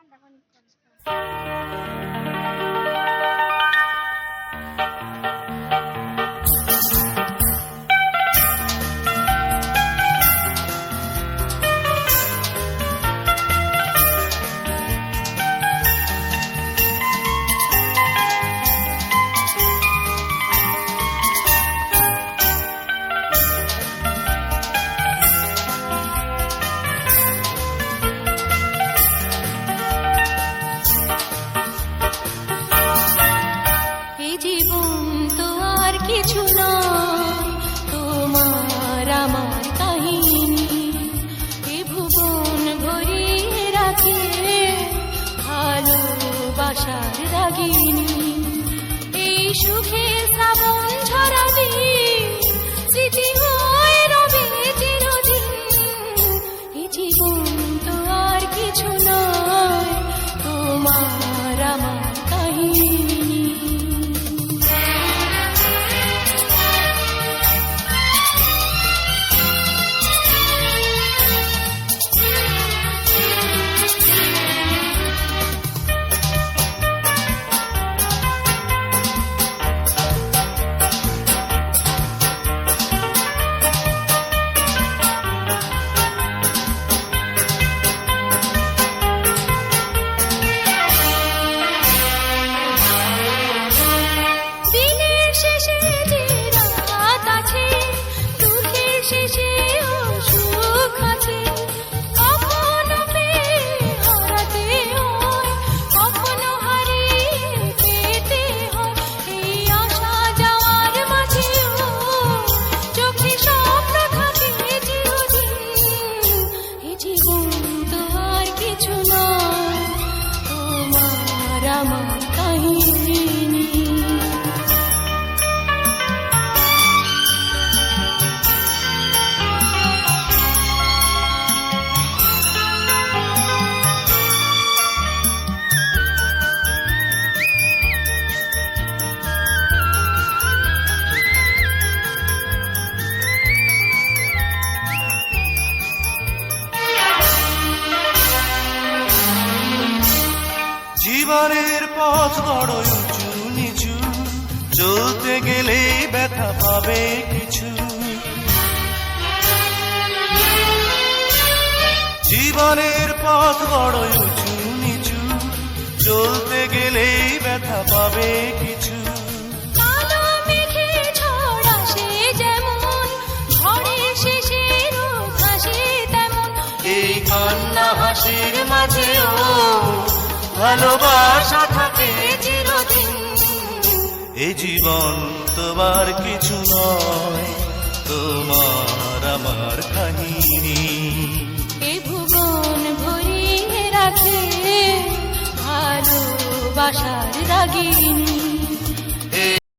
ঠান্ডা পানি ভালোবাসার রাগিনী। জীবনের পথ বড় উঁচু নিচু। চলতে গেলে ব্যথা পাবে কিছু। জীবনের পথ বড় উঁচু নিচু। চলতে গেলে ব্যথা পাবে কিছু। এই কান্না হাসির মাঝেও ভালোবাসা থাকে। চিরদিন। এ জীবন তোমার কিছু নয় তোমার আমার কাহিনী। এ ভুবন ভরিয়ে রাখে ভালোবাসার রাগিনী।